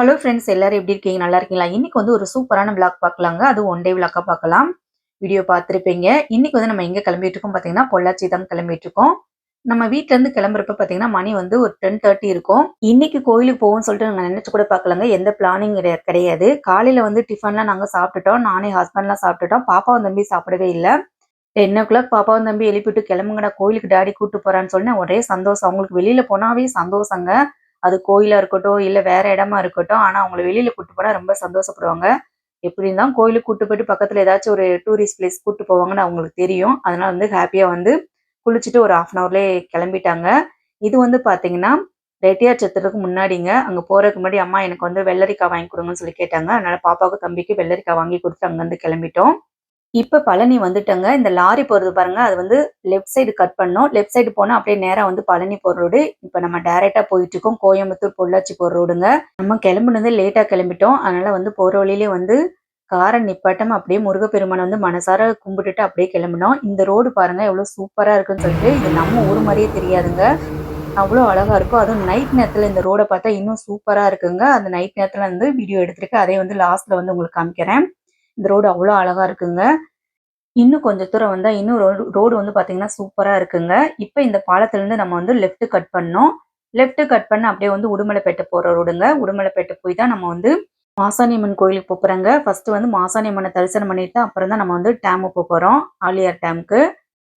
Hello friends எல்லாரும் எப்படி இருக்கீங்க? நல்லா இருக்கீங்களா? இன்னைக்கு வந்து ஒரு சூப்பரான விளாக் பார்க்கலாங்க. அது ஒன் டே விளாக்காக பார்க்கலாம். வீடியோ பார்த்துருப்பீங்க. இன்னைக்கு வந்து நம்ம எங்கே கிளம்பிட்டு இருக்கோம் பார்த்தீங்கன்னா பொள்ளாச்சி தான் கிளம்பிட்டு இருக்கோம். நம்ம வீட்டிலேருந்து கிளம்புறப்ப பார்த்தீங்கன்னா மணி வந்து ஒரு டென் தேர்ட்டி இருக்கும். இன்னைக்கு கோயிலுக்கு போவோம்னு சொல்லிட்டு நாங்கள் நினச்சி கூட பார்க்கலங்க. எந்த பிளானிங் கிடையாது. காலையில் வந்து டிஃபன்லாம் நாங்கள் சாப்பிட்டுட்டோம். நானே ஹஸ்பண்ட்லாம் சாப்பிட்டுட்டோம். பாப்பாவும் தம்பி சாப்பிடவே இல்லை. டென் ஓ கிளாக் பாப்பாவும் தம்பி எழுப்பிட்டு கிளம்புங்கடா கோயிலுக்கு டாடி கூப்பிட்டு போகிறான்னு சொன்னேன் ஒரே சந்தோஷம். அவங்களுக்கு வெளியில் போனாவே சந்தோஷங்க. அது கோயிலா இருக்கட்டும் இல்ல வேற இடமா இருக்கட்டும் ஆனா அவங்கள வெளியில கூட்டு போனா ரொம்ப சந்தோஷப்படுவாங்க. எப்படி இருந்தாலும் கோயிலுக்கு கூட்டு போயிட்டு பக்கத்துல ஏதாச்சும் ஒரு டூரிஸ்ட் பிளேஸ் கூட்டு போவாங்கன்னு அவங்களுக்கு தெரியும். அதனால வந்து ஹாப்பியா வந்து குளிச்சுட்டு ஒரு ஹாஃப் அன் ஹவர்லேயே கிளம்பிட்டாங்க. இது வந்து பாத்தீங்கன்னா ரெட்டியார் சத்திரத்துக்கு முன்னாடிங்க. அங்க போறதுக்கு முன்னாடி அம்மா எனக்கு வந்து வெள்ளரிக்காய் வாங்கி கொடுங்கன்னு சொல்லி கேட்டாங்க. அதனால பாப்பாவுக்கு தம்பிக்கு வெள்ளரிக்காய் வாங்கி கொடுத்து அங்கிருந்து கிளம்பிட்டோம். இப்போ பழனி வந்துட்டங்க. இந்த லாரி போகிறது பாருங்க. அது வந்து லெஃப்ட் சைடு கட் பண்ணோம். லெஃப்ட் சைடு போனால் அப்படியே நேராக வந்து பழனி போகிற ரோடு இப்போ நம்ம டேரெக்டாக போயிட்டு இருக்கோம். கோயம்புத்தூர் பொள்ளாச்சி போகிற ரோடுங்க நம்ம கிளம்புனது லேட்டாக கிளம்பிட்டோம். அதனால வந்து போகிற வழியிலே வந்து காரை நிப்பாட்டம் அப்படியே முருகப்பெருமானை வந்து மனசார கும்பிட்டுட்டு அப்படியே கிளம்பினோம். இந்த ரோடு பாருங்க. எவ்வளோ சூப்பராக இருக்குன்னு சொல்லிட்டு இது நம்ம ஊர் மாதிரியே தெரியாதுங்க. அவ்வளோ அழகா இருக்கும். அதுவும் நைட் நேரத்தில் இந்த ரோடை பார்த்தா இன்னும் சூப்பராக இருக்குங்க. அந்த நைட் நேரத்தில் வந்து வீடியோ எடுத்திருக்கேன் அதே வந்து லாஸ்ட்ல வந்து உங்களுக்கு காமிக்கிறேன். இந்த ரோடு அவ்வளோ அழகா இருக்குங்க. இன்னும் கொஞ்சம் தூரம் வந்தா இன்னும் ரோடு ரோடு வந்து பாத்தீங்கன்னா சூப்பரா இருக்குங்க. இப்போ இந்த பாலத்துல இருந்து நம்ம வந்து லெஃப்ட் கட் பண்ணோம். லெஃப்ட் கட் பண்ண அப்படியே வந்து உடுமலைப்பேட்டை போகிற ரோடுங்க உடுமலைப்பேட்டை போய் தான் நம்ம வந்து மாசாணியம்மன் கோயிலுக்கு போகிறோங்க ஃபர்ஸ்ட் வந்து மாசாணியம்மனை தரிசனம் பண்ணிட்டு அப்புறம் தான் நம்ம வந்து டேமு போறோம். ஆலியார் டேமுக்கு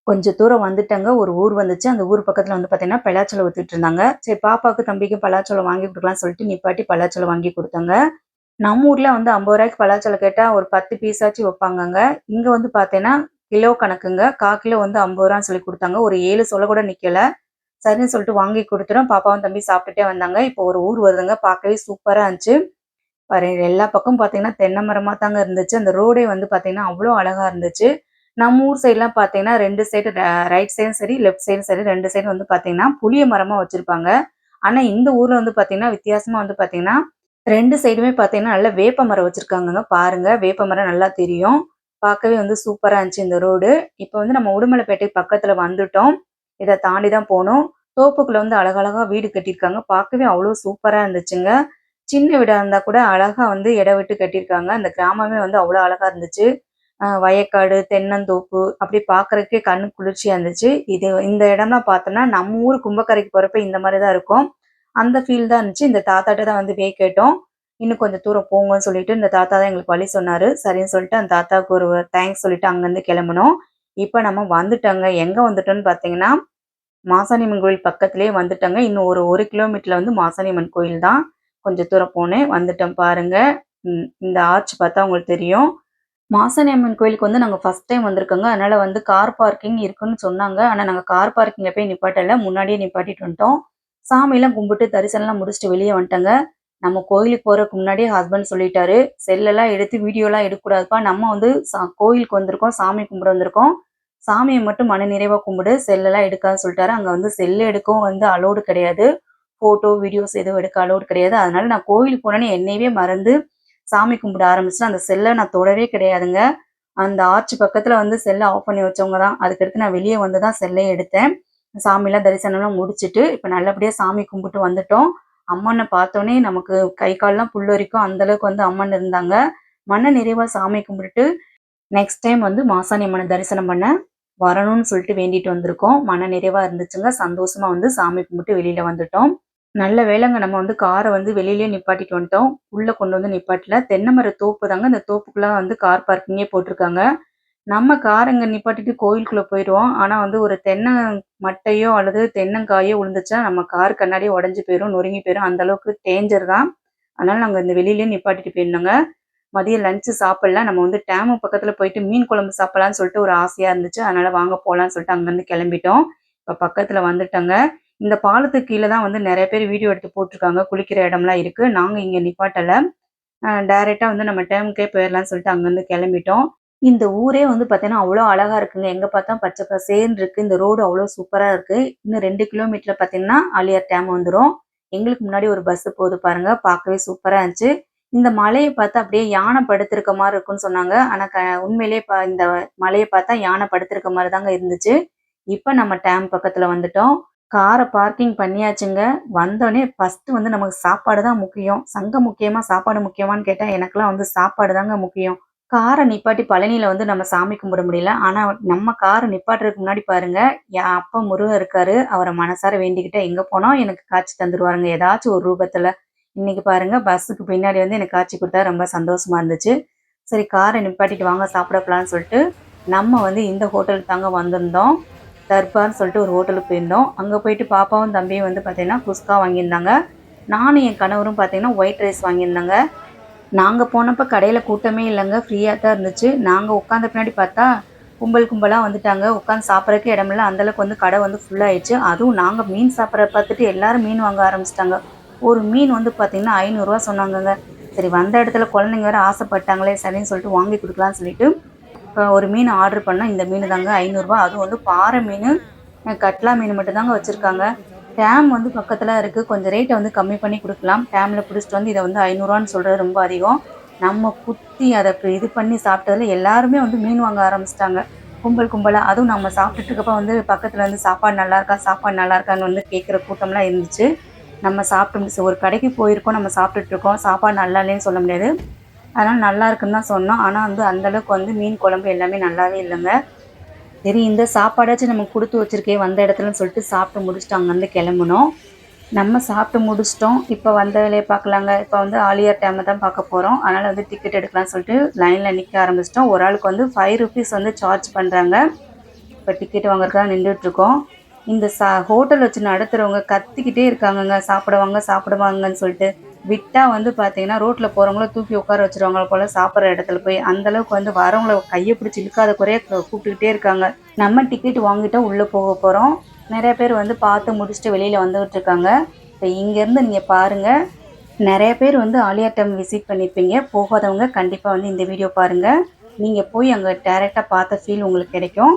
கொஞ்சம் தூரம் வந்துட்டாங்க. ஒரு ஊர் வந்துச்சு. அந்த ஊர் பக்கத்துல வந்து பார்த்தீங்கன்னா பலாச்சலம் ஊற்றிட்டு இருந்தாங்க. சரி பாப்பாவுக்கு தம்பிக்கு பலாச்சலம் வாங்கி கொடுக்கலாம் சொல்லிட்டு நிப்பாட்டி பலாச்சலம் வாங்கி கொடுத்தாங்க. நம்ம ஊர்ல வந்து ஐம்பது ரூபாய்க்கு பலாச்சலம் கேட்டா ஒரு பத்து பீஸாச்சும் வைப்பாங்கங்க. இங்க வந்து பாத்தீங்கன்னா கிலோ கணக்குங்க. கா கிலோ வந்து ஐம்பது ரூபான்னு சொல்லி கொடுத்தாங்க. ஒரு ஏழு சொல்ல கூட நிக்கல. சரின்னு சொல்லிட்டு வாங்கி கொடுத்துரும் பாப்பாவும் தம்பி சாப்பிட்டுட்டே வந்தாங்க. இப்போ ஒரு ஊர் வருதுங்க. பார்க்கவே சூப்பரா இருந்துச்சு. பாரு எல்லா பக்கம் பார்த்தீங்கன்னா, தென்னை மரமா தாங்க இருந்துச்சு. அந்த ரோடே வந்து பார்த்தீங்கன்னா, அவ்வளோ அழகா இருந்துச்சு. நம்ம ஊர் சைட்லாம் பார்த்தீங்கன்னா, ரெண்டு சைடு ரைட் சைடும் சரி லெஃப்ட் சைடும் சரி ரெண்டு சைடு வந்து பார்த்தீங்கன்னா, புளிய மரமா வச்சிருப்பாங்க. ஆனா இந்த ஊர்ல வந்து பார்த்தீங்கன்னா, வித்தியாசமா வந்து பார்த்தீங்கன்னா ரெண்டு சைடுமே பார்த்தீங்கன்னா நல்ல வேப்ப மரம் வச்சுருக்காங்கங்க. பாருங்க வேப்ப மரம் நல்லா தெரியும். பார்க்கவே வந்து சூப்பராக இருந்துச்சு இந்த ரோடு. இப்போ வந்து நம்ம உடுமலைப்பேட்டை பக்கத்தில் வந்துட்டோம். இதை தாண்டி தான் போனோம். தோப்புக்குள்ள வந்து அழகழகா வீடு கட்டியிருக்காங்க. பார்க்கவே அவ்வளோ சூப்பராக இருந்துச்சுங்க. சின்ன வீடாக இருந்தால் கூட அழகாக வந்து இடம் விட்டு கட்டியிருக்காங்க. அந்த கிராமமே வந்து அவ்வளோ அழகாக இருந்துச்சு. வயக்காடு தென்னந்தோப்பு அப்படி பாக்குறதுக்கே கண்ணு குளிர்ச்சியாக இருந்துச்சு. இது இந்த இடம்லாம் பார்த்தோம்னா நம்ம ஊர் கும்பக்கரைக்கு போகிறப்ப இந்த மாதிரி தான் இருக்கும். அந்த ஃபீல் தான் இருந்துச்சு. இந்த தாத்தாட்ட தான் வந்து வே கேட்டோம். இன்னும் கொஞ்சம் தூரம் போங்கன்னு சொல்லிட்டு இந்த தாத்தா தான் எங்களுக்கு வழி சொன்னாரு. சரின்னு சொல்லிட்டு அந்த தாத்தாவுக்கு ஒரு தேங்க்ஸ் சொல்லிட்டு அங்கேருந்து கிளம்பணும் இப்போ நம்ம வந்துட்டோங்க. எங்க வந்துட்டோம்னு பார்த்தீங்கன்னா மாசாணியம்மன் கோயில் பக்கத்துலேயே வந்துட்டோங்க. இன்னும் ஒரு ஒரு கிலோமீட்டர்ல வந்து மாசாணியம்மன் கோயில் தான். கொஞ்சம் தூரம் போனேன். வந்துட்டோம் பாருங்க. இந்த ஆர்ச் பார்த்தா உங்களுக்கு தெரியும். மாசாணியம்மன் கோயிலுக்கு வந்து நாங்கள் ஃபர்ஸ்ட் டைம் வந்திருக்கோங்க. அதனால வந்து கார் பார்க்கிங் இருக்குன்னு சொன்னாங்க. ஆனால் நாங்கள் கார் பார்க்கிங்கில் போய் நிப்பாட்டல. முன்னாடியே நிப்பாட்டிட்டு வந்துட்டோம். சாமியெல்லாம் கும்பிட்டு தரிசனம்லாம் முடிச்சுட்டு வெளியே வந்துட்டாங்க. நம்ம கோயிலுக்கு போகிறதுக்கு முன்னாடியே ஹஸ்பண்ட் சொல்லிட்டாரு செல்லெல்லாம் எடுத்து வீடியோலாம் எடுக்கக்கூடாதுப்பா. நம்ம வந்து சா- கோயிலுக்கு வந்திருக்கோம் சாமி கும்பிட வந்திருக்கோம். சாமியை மட்டும் மன நிறைவாக கும்பிடு செல்லெல்லாம் எடுக்காதுன்னு சொல்லிட்டாரு. அங்கே வந்து செல்லு எடுக்கவும் வந்து அலோடு கிடையாது. ஃபோட்டோ வீடியோஸ் எதுவும் எடுக்க அலோடு கிடையாது. அதனால நான் கோயிலுக்கு போனேன்னு என்னையவே மறந்து சாமி கும்பிட ஆரம்பிச்சேன் அந்த செல்லை நான் தொடவே கிடையாதுங்க. அந்த ஆர்ச் பக்கத்தில் வந்து செல்லை ஆஃப் பண்ணி வச்சவங்க தான். அதுக்கடுத்து நான் வெளியே வந்து தான் செல்லே எடுத்தேன். சாமிலாம் தரிசனம்லாம் முடிச்சிட்டு இப்போ நல்லபடியாக சாமி கும்பிட்டு வந்துட்டோம். அம்மனை பார்த்தோன்னே நமக்கு கை கால்லாம் புல்லரிக்கும் அந்தளவுக்கு வந்து அம்மன் இருந்தாங்க. மன நிறைவாக சாமி கும்பிட்டுட்டு நெக்ஸ்ட் டைம் வந்து மாசாணி அம்மனை தரிசனம் பண்ண வரணும்னு சொல்லிட்டு வேண்டிட்டு வந்திருக்கோம். மன நிறைவாக இருந்துச்சுங்க. சந்தோஷமா வந்து சாமி கும்பிட்டு வெளியில் வந்துட்டோம். நல்ல வேளைங்க. நம்ம வந்து காரை வந்து வெளியிலே நிப்பாட்டிட்டு வந்துட்டோம். உள்ளே கொண்டு வந்து நிப்பாட்டல. தென்னை மர தோப்பு தாங்க. இந்த தோப்புக்குள்ள வந்து கார் பார்க்கிங்கே போட்டிருக்காங்க. நம்ம கார் அங்க நிப்பாட்டிட்டு கோயிலுக்குள்ள போயிடுவோம். ஆனா வந்து ஒரு தென்னை மட்டையோ அல்லது தென்னங்காயோ விழுந்துச்சா நம்ம கார் கண்ணாடியே உடஞ்சி போயிடும் நொறுங்கி போயிடும் அந்த அளவுக்கு டேஞ்சர் தான். அதனால நாங்கள் இந்த வெளியிலேயே நிப்பாட்டிட்டு போயிருந்தோங்க மதியம் லஞ்சு சாப்பிடல நம்ம வந்து டேமு பக்கத்துல போயிட்டு மீன் குழம்பு சாப்பிடலாம்னு சொல்லிட்டு ஒரு ஆசையா இருந்துச்சு. அதனால வாங்க போகலான்னு சொல்லிட்டு அங்கிருந்து கிளம்பிட்டோம். இப்ப பக்கத்துல வந்துட்டோங்க. இந்த பாலத்துக்கு கீழே தான் வந்து நிறைய பேர் வீடியோ எடுத்து போட்டிருக்காங்க. குளிக்கிற இடம்லாம் இருக்கு. நாங்கள் இங்கே நிப்பாட்டலை. டைரெக்டாக வந்து நம்ம டேமுக்கே போயிடலாம்னு சொல்லிட்டு அங்கேருந்து கிளம்பிட்டோம். இந்த ஊரே வந்து பார்த்தீங்கன்னா அவ்வளோ அழகா இருக்குங்க. எங்கே பார்த்தா பச்சை பசேன்னு இருக்கு. இந்த ரோடு அவ்வளோ சூப்பராக இருக்கு. இன்னும் ரெண்டு கிலோமீட்டரில் பார்த்தீங்கன்னா ஆலியார் டேம் வந்துடும் எங்களுக்கு முன்னாடி ஒரு பஸ் போகுது பாருங்க. பார்க்கவே சூப்பராக இருந்துச்சு. இந்த மலையை பார்த்தா அப்படியே யானை படுத்திருக்க மாதிரி இருக்குன்னு சொன்னாங்க. ஆனால் க உண்மையிலேயே பா- இந்த மலையை பார்த்தா யானை படுத்திருக்க மாதிரி தாங்க இருந்துச்சு. இப்போ நம்ம டேம் பக்கத்தில் வந்துட்டோம். காரை பார்க்கிங் பண்ணியாச்சுங்க. வந்தோடனே ஃபஸ்ட்டு வந்து நமக்கு சாப்பாடு தான் முக்கியம். சங்கம் முக்கியமாக சாப்பாடு முக்கியமான்னு கேட்டால் எனக்கெல்லாம் வந்து சாப்பாடு தாங்க முக்கியம். காரை நிப்பாட்டி பழனியில் வந்து நம்ம சாமி கும்பிட முடியல. ஆனால் நம்ம காரை நிப்பாட்டுறதுக்கு முன்னாடி பாருங்க என் அப்பா முருகன் இருக்காரு. அவரை மனசார வேண்டிக்கிட்டு எங்கே போனோம் எனக்கு காட்சி தந்துருவாருங்க. ஏதாச்சும் ஒரு ரூபத்தில். இன்னைக்கு பாருங்க பஸ்ஸுக்கு பின்னாடி வந்து எனக்கு காட்சி கொடுத்தா ரொம்ப சந்தோஷமா இருந்துச்சு. சரி காரை நிப்பாட்டிட்டு வாங்க சாப்பிடப்படலாம்னு சொல்லிட்டு நம்ம வந்து இந்த ஹோட்டலுக்கு தாங்க வந்திருந்தோம். தர்பார்னு சொல்லிட்டு ஒரு ஹோட்டலுக்கு போயிருந்தோம். அங்கே போயிட்டு பாப்பாவும் தம்பியும் வந்து பார்த்தீங்கன்னா குஸ்கா வாங்கியிருந்தாங்க. நானும் என் கணவரும் பார்த்தீங்கன்னா ஒயிட் ரைஸ் வாங்கியிருந்தாங்க. நாங்கள் போனப்போ கடையில் கூட்டமே இல்லைங்க. ஃப்ரீயாக தான் இருந்துச்சு. நாங்கள் உட்காந்த பின்னாடி பார்த்தா கும்பல் கும்பலாக வந்துட்டாங்க. உட்காந்து சாப்பிட்றதுக்கு இடமில்ல அந்தளவுக்கு வந்து கடை வந்து ஃபுல்லாகிடுச்சு அதுவும் நாங்கள் மீன் சாப்பிட்ற பார்த்துட்டு எல்லாரும் மீன் வாங்க ஆரம்பிச்சிட்டாங்க. ஒரு மீன் வந்து பார்த்திங்கன்னா ஐநூறுரூவா சொன்னாங்கங்க. சரி வந்த இடத்துல குழந்தைங்க வேறு ஆசைப்பட்டாங்களே சரின்னு சொல்லிட்டு வாங்கி கொடுக்கலான்னு சொல்லிட்டு இப்போ ஒரு மீன் ஆர்டர் பண்ணால் இந்த மீன் தாங்க ஐநூறுரூவா அதுவும் வந்து பாறை மீன் கட்லா மீன் மட்டும்தாங்க வச்சுருக்காங்க. டேம் வந்து பக்கத்தில் இருக்குது கொஞ்சம் ரேட்டை வந்து கம்மி பண்ணி கொடுக்கலாம். டேமில் பிடிச்சிட்டு வந்து இதை வந்து ஐநூறுரூவான்னு சொல்கிறது ரொம்ப அதிகம். நம்ம குத்தி அதை இது பண்ணி சாப்பிட்டதுல எல்லாருமே வந்து மீன் வாங்க ஆரம்பிச்சிட்டாங்க. கும்பல் கும்பலாக அதுவும் நம்ம சாப்பிட்டுட்ருக்கப்ப வந்து பக்கத்தில் வந்து சாப்பாடு நல்லா இருக்கா சாப்பாடு நல்லா இருக்கான்னு வந்து கேட்குற கூட்டம்லாம் இருந்துச்சு. நம்ம சாப்பிட்டு முடிச்சு ஒரு கடைக்கு போயிருக்கோம். நம்ம சாப்பிட்டுட்ருக்கோம் சாப்பாடு நல்லா இல்லைன்னு சொல்ல முடியாது. அதனால் நல்லா இருக்குன்னு தான் சொன்னோம். ஆனால் வந்து அந்தளவுக்கு வந்து மீன் குழம்பு எல்லாமே நல்லாவே இல்லைங்க. சரி இந்த சாப்பாடாச்சும் நம்ம கொடுத்து வச்சிருக்கே வந்த இடத்துலன்னு சொல்லிட்டு சாப்பிட்டு முடிச்சுட்டு அங்கேருந்து கிளம்புனோம். நம்ம சாப்பிட்டு முடிச்சிட்டோம். இப்போ வந்த வேலையை பார்க்கலாங்க. இப்போ வந்து ஆலியார் டேமை தான் பார்க்க போகிறோம் அதனால் வந்து டிக்கெட் எடுக்கலாம்னு சொல்லிட்டு லைனில் நிற்க ஆரம்பிச்சிட்டோம். ஒரு ஆளுக்கு வந்து ஃபைவ் ருபீஸ் வந்து சார்ஜ் பண்ணுறாங்க இப்போ டிக்கெட் வாங்குறதுக்காக நின்றுட்டுருக்கோம் இந்த சா ஹோட்டல் வச்சு நடத்துகிறவங்க கத்திக்கிட்டே இருக்காங்கங்க. சாப்பிடுவாங்க சாப்பிடுவாங்கன்னு சொல்லிட்டு விட்டால் வந்து பார்த்தீங்கன்னா ரோட்டில் போகிறவங்கள தூக்கி உட்கார வச்சிருவாங்கள போல் சாப்பிட்ற இடத்துல போய். அந்தளவுக்கு வந்து வரவங்கள கையை பிடிச்சி இழுக்காத குறைய கூப்பிட்டுக்கிட்டே இருக்காங்க. நம்ம டிக்கெட் வாங்கிட்டா உள்ளே போக போகிறோம் நிறைய பேர் வந்து பார்த்து முடிச்சுட்டு வெளியில் வந்துகிட்டு இருக்காங்க. இப்போ இங்கேருந்து நீங்கள் பாருங்கள் நிறைய பேர் வந்து ஆலியா விசிட் பண்ணியிருப்பீங்க போகாதவங்க கண்டிப்பாக வந்து இந்த வீடியோ பாருங்கள் நீங்கள் போய் அங்கே டேரெக்டாக பார்த்த ஃபீல் உங்களுக்கு கிடைக்கும்.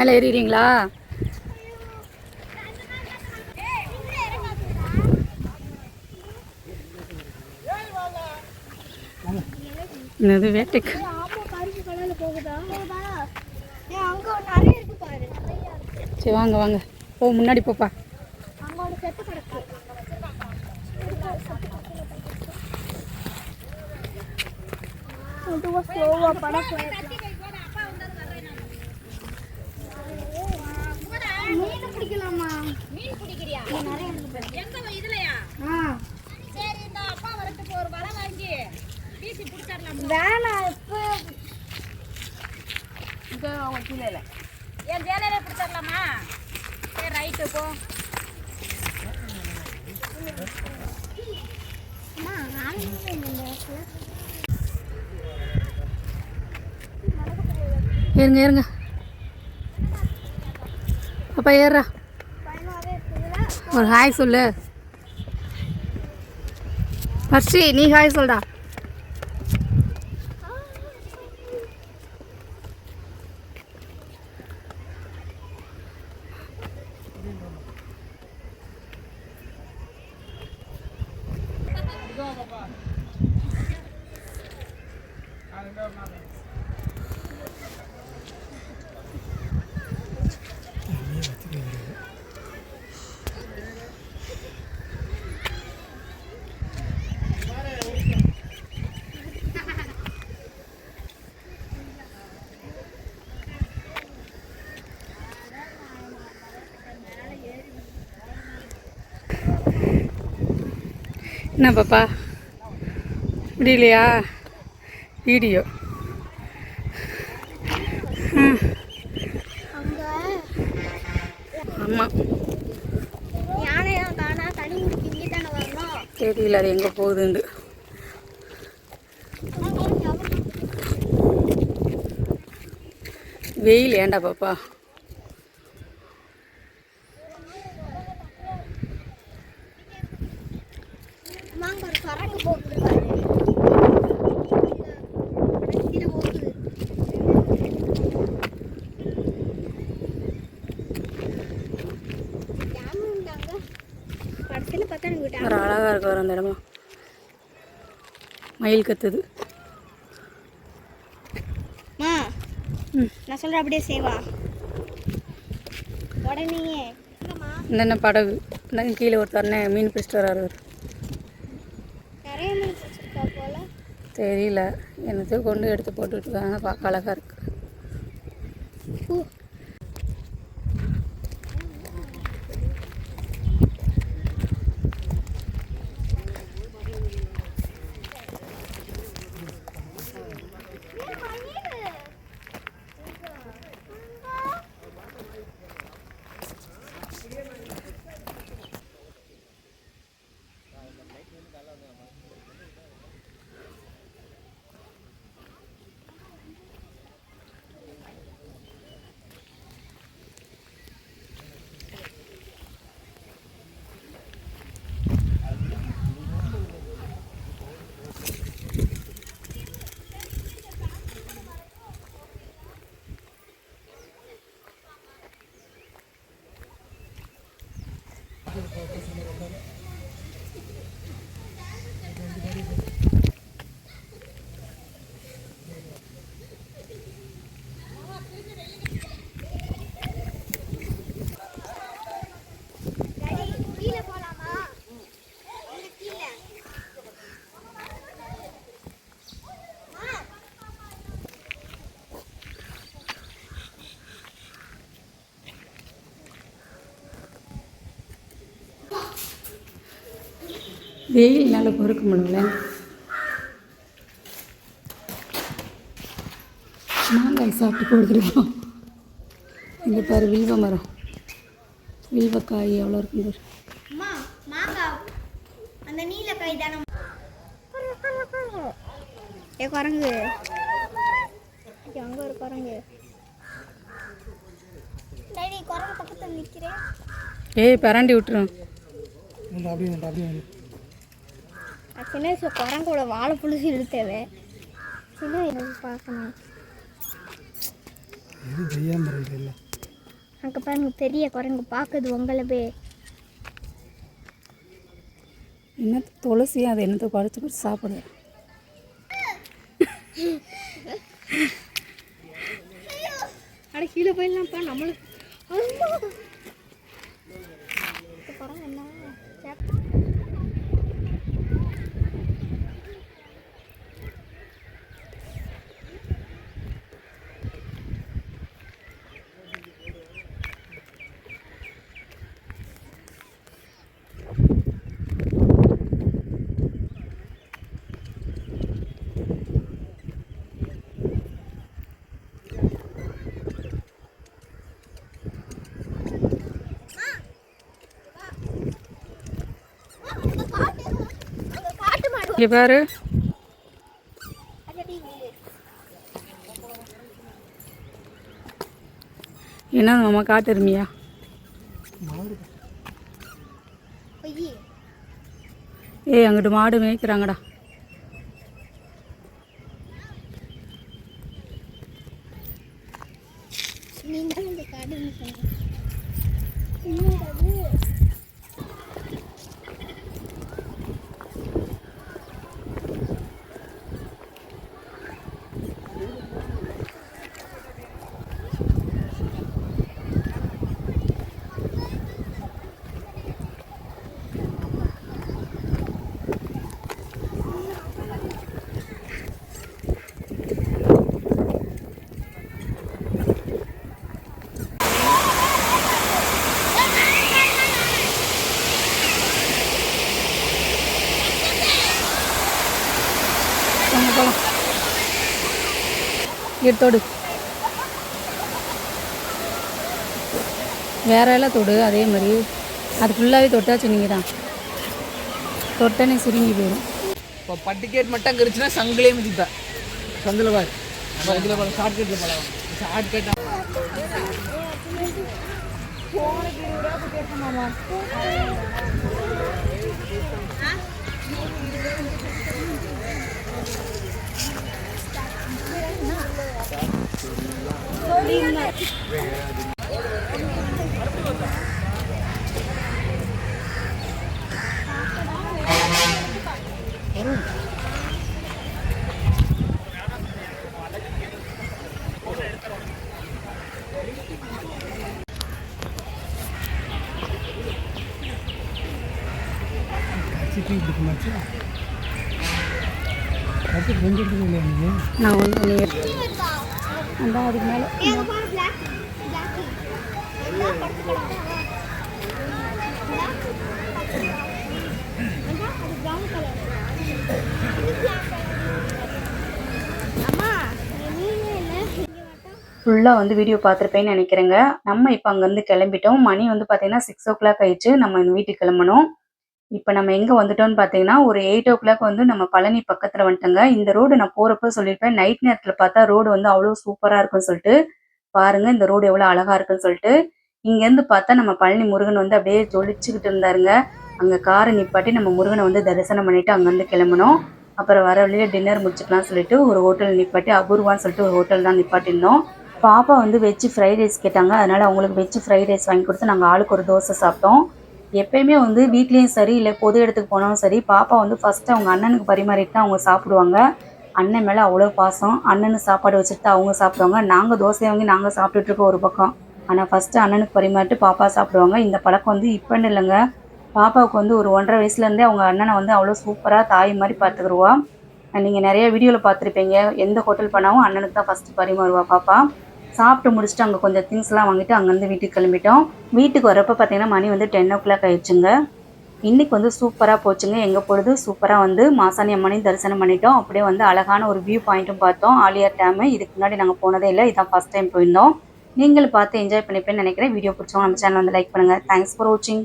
மேலே ஏறிடுறீங்களா? என்னது வேட்டைக்கு சரி வாங்க வாங்க. போ முன்னாடி போப்பா. அங்க ஒரு செட்டு கிடக்கு. மெதுவா ஸ்லோவா படம் மீன் பிடிக்கலாமா? மீன் பிடிக்கிறியா? நிறைய இருக்கு எங்க இதுலயா? ஆ. சரி இந்த அப்பா வரட்டுக்கு ஒரு வலை வாங்கி வீசி பிடிச்சிடலாம் வேணாம் இப்போ என் ஜேலையிலே பிடிச்சிடலாமா சரி ரைட்டு போ. அம்மா ஏறுங்க ஏறுங்க ஏறா ஒரு ஹாய் சொல்லு ஃபஸ்ட்டு நீ ஹாய் சொல்டா Go. என்ன பாப்பா? இல்லையா? வீடியோ. ஆமாம் தானே தெரியல அது எங்கே போகுதுண்டு வெயில் ஏன்டா பாப்பா மாங்க ஒரு சரக்கு போகுது பாரு கடைசியில போகுது டேம் உண்டாங்க கடைசியில் பார்த்தா எனக்கு ஒரு டேம் அழகாக இருக்கு வர அந்த இடமா. மயில் கத்துது. நான் சொல்கிறேன் அப்படியே சேவா. உடனேயே. இந்த என்ன படகு. இந்த கீழே ஒருத்தர் மீன் பிடிச்சிட்டு வராரு தெரியல. என்னத்தையும் கொண்டு எடுத்து போட்டுட்டு இருக்காங்க. பார்க்க அழகாக இருக்கு ஊ. டாடி, கீழே போலாமா அங்க கீழே வெயில்னால பொறுக்க முடியல. மாங்காய் சாப்பிட்டு கொடுத்துருக்கோம் இங்கே பாரு வில்வ மரம். வில்வக்காய் எவ்வளோ இருக்கும் பாரு. அம்மா மாங்காய். அந்த நீல காய் தானே. ஏ குரங்கு. அங்க ஒரு குரங்கு. குரங்கு பக்கத்துல நிக்கிறேன் ஏய் பரண்டி விட்டுரும் நான் சின்ன வயசுல குரங்கோட வாழை புளிச்சு இழுத்தவே சின்ன வயசு பார்க்கணும். அங்க பாருங்க பெரிய குரங்கு. பார்க்குது உங்களவே என்னத்த துளசி அது என்னத்தை பறிச்சு பறிச்சு சாப்பிடுது. அட கீழே போயிடலாம்ப்பா நம்மளுக்கு இங்கே பாரு என்ன மாமா காட்டுருமியா ஏய் அங்கிட்டு மாடு மேய்க்கிறாங்கடா. நீ இது? எடுத்தோடு. வேற எல்லாம் தொடு அதே மாதிரி. அது ஃபுல்லாகவே தொட்டாச்சு நீங்கள் தான் தொட்டனே சுருங்கி போயிடும். இப்போ பட்டிகேட் மட்டும் இருந்துச்சுன்னா சங்கிலே மிதிப்பேன் சந்தில் பாரு. இதில் பாரு ஷார்ட் கட்டில் பழம் ஷார்ட் கட் நான் ஒன்று அந்த அதுக்கு மேலே ஃபுல்லாக வந்து வீடியோ பார்த்துருப்பேன்னு நினைக்கிறேங்க. நம்ம இப்போ அங்கேருந்து கிளம்பிட்டோம். மணி வந்து பார்த்தீங்கன்னா சிக்ஸ் ஓ கிளாக் ஆயிடுச்சு. நம்ம வீட்டுக்கு கிளம்பணும். இப்போ நம்ம எங்கே வந்துட்டோம்னு பார்த்தீங்கன்னா ஒரு எயிட் ஓ கிளாக் வந்து நம்ம பழனி பக்கத்தில் வந்துட்டோங்க. இந்த ரோடு நான் போகிறப்ப சொல்லியிருப்பேன். நைட் நேரத்தில் பார்த்தா ரோடு வந்து அவ்வளோ சூப்பராக இருக்குன்னு சொல்லிட்டு பாருங்கள் இந்த ரோடு எவ்வளோ அழகாக இருக்குன்னு சொல்லிட்டு. இங்கேருந்து பார்த்தா நம்ம பழனி முருகன் வந்து அப்படியே ஜொலிச்சுக்கிட்டு இருந்தாருங்க. அங்கே காரை நிப்பாட்டி நம்ம முருகனை வந்து தரிசனம் பண்ணிட்டு அங்கேருந்து கிளம்பணும் அப்புறம் வர வழியில டின்னர் முடிச்சுக்கலாம் சொல்லிட்டு ஒரு ஹோட்டல் நிப்பாட்டி அபூர்வான்னு சொல்லிட்டு ஒரு ஹோட்டல் தான் நிப்பாட்டிருந்தோம் பாப்பா வந்து வெஜ் ஃப்ரைட் ரைஸ் கேட்டாங்க. அதனால் அவங்களுக்கு வெஜ் ஃப்ரைட் ரைஸ் வாங்கி கொடுத்து நாங்கள் ஆளுக்கு ஒரு தோசை சாப்பிட்டோம். எப்பயுமே வந்து வீட்லேயும் சரி இல்லை பொது இடத்துக்கு போனாலும் சரி பாப்பா வந்து ஃபஸ்ட்டு அவங்க அண்ணனுக்கு பரிமாறிட்டு தான் அவங்க சாப்பிடுவாங்க. அண்ணன் மேலே அவ்வளோ பாசம். அண்ணனு சாப்பாடு வச்சுட்டு தான் அவங்க சாப்பிடுவாங்க. நாங்கள் தோசை வாங்கி நாங்கள் சாப்பிட்டுட்டு இருக்கோம் ஒரு பக்கம். ஆனால் ஃபஸ்ட்டு அண்ணனுக்கு பரிமாறிட்டு பாப்பா சாப்பிடுவாங்க. இந்த பழக்கம் வந்து இப்போன்னு இல்லைங்க. பாப்பாவுக்கு வந்து ஒரு ஒன்றரை வயசுலேருந்தே அவங்க அண்ணனை வந்து அவ்வளோ சூப்பராக தாய் மாதிரி பார்த்துக்குருவா நீங்கள் நிறைய வீடியோவில் பார்த்துருப்பீங்க எந்த ஹோட்டல் பண்ணாலும் அண்ணனுக்கு தான் ஃபஸ்ட்டு பரிமாறுவா பாப்பா. சாப்பிட்டு முடிச்சுட்டு அங்கே கொஞ்சம் திங்ஸ்லாம் வாங்கிட்டு அங்கேருந்து வீட்டுக்கு கிளம்பிட்டோம். வீட்டுக்கு வரப்போ பார்த்தீங்கன்னா மணி வந்து டென் ஓ கிளாக் ஆயிடுச்சுங்க. இன்றைக்கி வந்து சூப்பராக போச்சுங்க. எங்கள் பொழுது சூப்பராக வந்து மாசாணி அம்மனையும் தரிசனம் பண்ணிட்டோம். அப்படியே வந்து அழகான ஒரு வியூ பாயிண்ட்டும் பார்த்தோம். ஆலியார் டேமு இதுக்கு முன்னாடி நாங்கள் போனதே இல்லை. இதான் ஃபஸ்ட் டைம் போயிருந்தோம். நீங்கள் பார்த்து என்ஜாய் பண்ணிப்பேன்னு நினைக்கிறேன். வீடியோ பிடிச்சவங்க நம்ம சேனல் வந்து லைக் பண்ணுங்கள் தேங்க்ஸ் ஃபார் வாட்சிங்